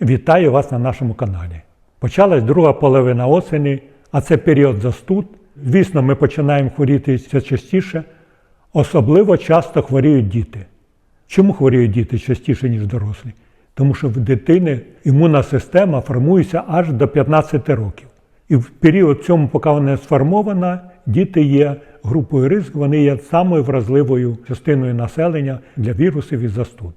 Вітаю вас на нашому каналі. Почалась друга половина осені, а це період застуд. Звісно, ми починаємо хворіти все частіше. Особливо часто хворіють діти. Чому хворіють діти частіше, ніж дорослі? Тому що в дитини імунна система формується аж до 15 років. І в період цьому, поки вона сформована, діти є групою ризику, вони є самою вразливою частиною населення для вірусів і застуд.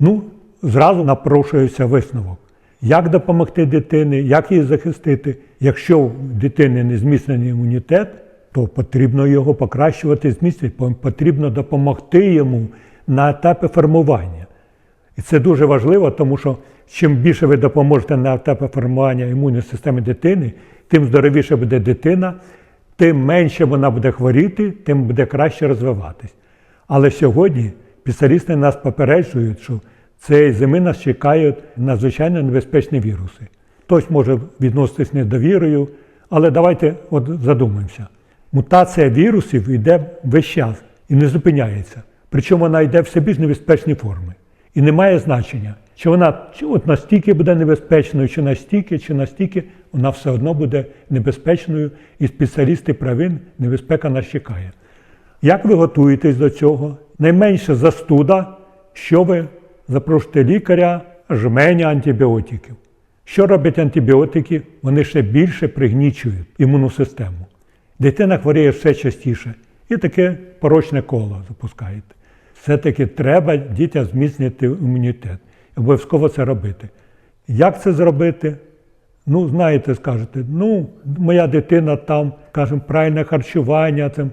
Ну, зразу напрошується висновок. Як допомогти дитині, як її захистити? Якщо в дитини не зміцнений імунітет, то потрібно його покращувати, зміцнювати, потрібно допомогти йому на етапі формування. І це дуже важливо, тому що чим більше ви допоможете на етапі формування імунної системи дитини, тим здоровіше буде дитина, тим менше вона буде хворіти, тим буде краще розвиватись. Але сьогодні спеціалісти нас попереджують, що цієї зими нас чекають надзвичайно небезпечні віруси. Хтось може відноситись недовірою, але давайте от задумаємося. Мутація вірусів йде весь час і не зупиняється. Причому вона йде в більш небезпечні форми. І не має значення, чи вона от настільки буде небезпечною, чи настільки, чи настільки, вона все одно буде небезпечною, і спеціалісти правин небезпека нас чекає. Як ви готуєтесь до цього? Найменше застуда, що ви запрошуєте лікаря, жменя антибіотиків. Що роблять антибіотики? Вони ще більше пригнічують імунну систему. Дитина хворіє все частіше і таке порочне коло запускаєте. Все-таки треба дітям зміцнити імунітет. Обов'язково це робити. Як це зробити? Ну, знаєте, скажете, ну, моя дитина там, скажімо, правильне харчування. Там.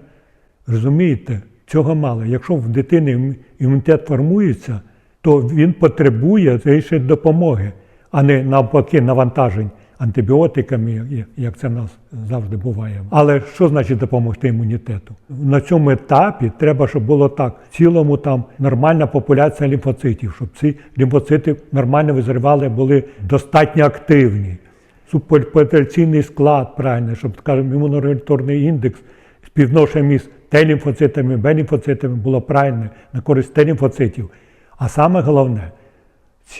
Розумієте, цього мало. Якщо в дитини імунітет формується, то він потребує ще допомоги, а не навпаки навантажень антибіотиками, як це в нас завжди буває. Але що значить допомогти імунітету? На цьому етапі треба, щоб було так: в цілому там нормальна популяція лімфоцитів, щоб ці лімфоцити нормально визривали, були достатньо активні. Субпопуляційний склад правильний, щоб, скажімо, імунорегуляторний індекс співношення між Т-лімфоцитами, Б-лімфоцитами було правильне на користь Т-лімфоцитів. А саме головне,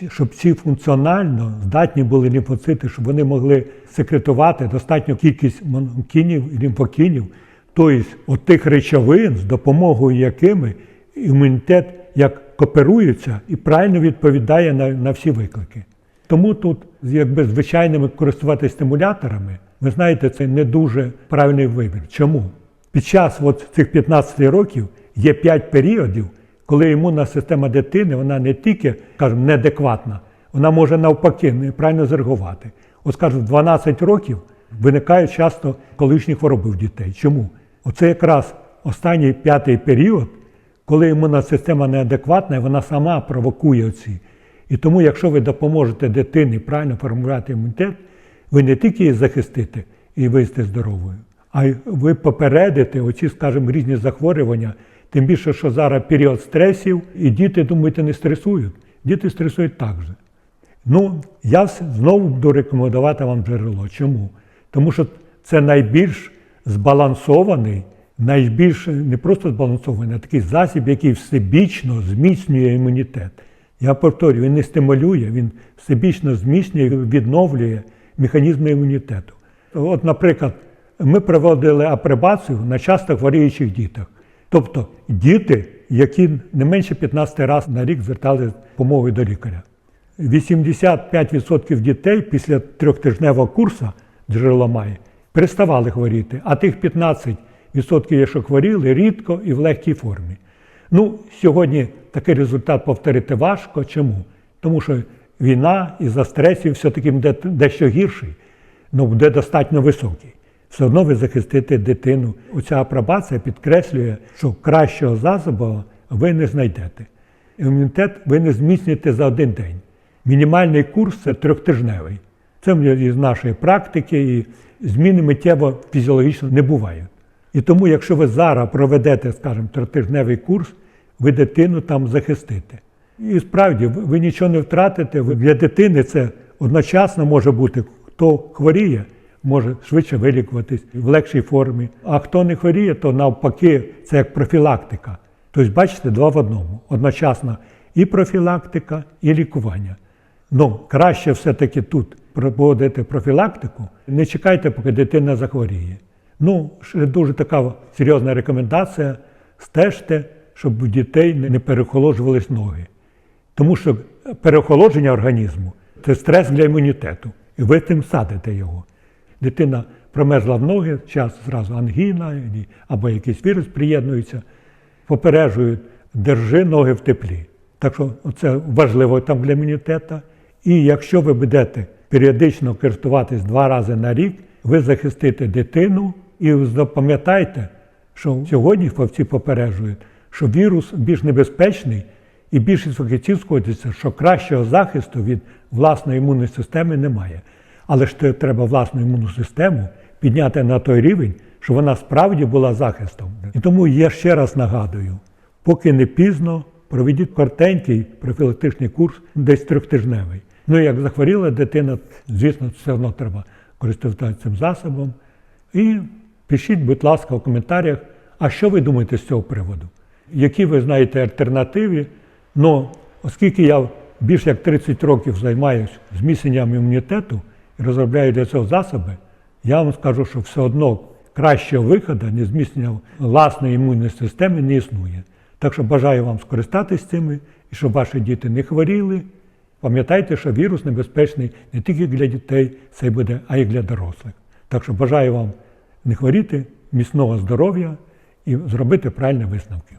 щоб ці функціонально здатні були лімфоцити, щоб вони могли секретувати достатню кількість монокінів і лімфокінів, тобто тих речовин, з допомогою якими імунітет як кооперується і правильно відповідає на, на всі виклики. Тому тут, якби звичайними користуватися стимуляторами, ви знаєте, це не дуже правильний вибір. Чому? Під час от цих 15 років є 5 періодів, коли імунна система дитини вона не тільки, скажімо, неадекватна, вона може навпаки неправильно зреагувати. От скажу, в 12 років виникають часто колишні хвороби в дітей. Чому? Оце якраз останній п'ятий період, коли імунна система неадекватна, вона сама провокує ці. І тому, якщо ви допоможете дитині правильно формувати імунітет, ви не тільки її захистите і вийдете здоровою, а й ви попередите оці, скажімо, різні захворювання. Тим більше, що зараз період стресів, і діти, думаєте, не стресують. Діти стресують так же. Ну, я знову буду рекомендувати вам джерело. Чому? Тому що це найбільш збалансований, найбільш не просто збалансований, а такий засіб, який всебічно зміцнює імунітет. Я повторюю, він не стимулює, він всебічно зміцнює, відновлює механізми імунітету. От, наприклад, ми проводили апробацію на часто хворіючих дітях. Тобто діти, які не менше 15 разів на рік звертали допомогою до лікаря. 85% дітей після трьохтижневого курсу джерело має переставали хворіти, а тих 15%, якщо хворіли, рідко і в легкій формі. Ну, Сьогодні такий результат повторити важко. Чому? Тому що війна із за стресів все-таки дещо гірший, але буде достатньо високий. Все одно ви захистите дитину. Оця апробація підкреслює, що кращого засобу ви не знайдете. Імунітет ви не зміцните за один день. Мінімальний курс це трьохтижневий. Це з нашої практики, і зміни миттєво фізіологічно не бувають. І тому, якщо ви зараз проведете, скажімо, трьохтижневий курс, ви дитину там захистите. І справді, ви нічого не втратите. Для дитини це одночасно може бути, хто хворіє може швидше вилікуватись в легшій формі. А хто не хворіє, то навпаки, це як профілактика. Тобто, бачите, два в одному. Одночасно і профілактика, і лікування. Ну, краще все-таки тут проводити профілактику. Не чекайте, поки дитина захворіє. Ну, ще дуже така серйозна рекомендація: стежте, щоб у дітей не перехолоджувались ноги. Тому що переохолодження організму це стрес для імунітету. І ви тим садите його. Дитина промерзла в ноги, час зразу ангіна або якийсь вірус приєднується, попереджують, держи ноги в теплі. Так що це важливо там для імунітету. І якщо ви будете періодично користуватись два рази на рік, ви захистите дитину і запам'ятайте, що сьогодні фахівці попереджують, що вірус більш небезпечний і більшість фахівців сходяться, що кращого захисту від власної імунної системи немає. Але ж те- треба власну імунну систему підняти на той рівень, щоб вона справді була захистом. І тому я ще раз нагадую, поки не пізно, проведіть коротенький профілактичний курс, десь трьохтижневий. Ну, як захворіла дитина, звісно, все одно треба користуватися цим засобом. І пишіть, будь ласка, в коментарях, а що ви думаєте з цього приводу? Які ви знаєте альтернативи? Ну, оскільки я більше як 30 років займаюся зміцненням імунітету і розробляю для цього засоби, я вам скажу, що все одно кращого виходу, ніж зміцнення власної імунної системи, не існує. Так що бажаю вам скористатись цими і щоб ваші діти не хворіли. Пам'ятайте, що вірус небезпечний не тільки для дітей, це буде, а й для дорослих. Так що бажаю вам не хворіти, міцного здоров'я і зробити правильні висновки.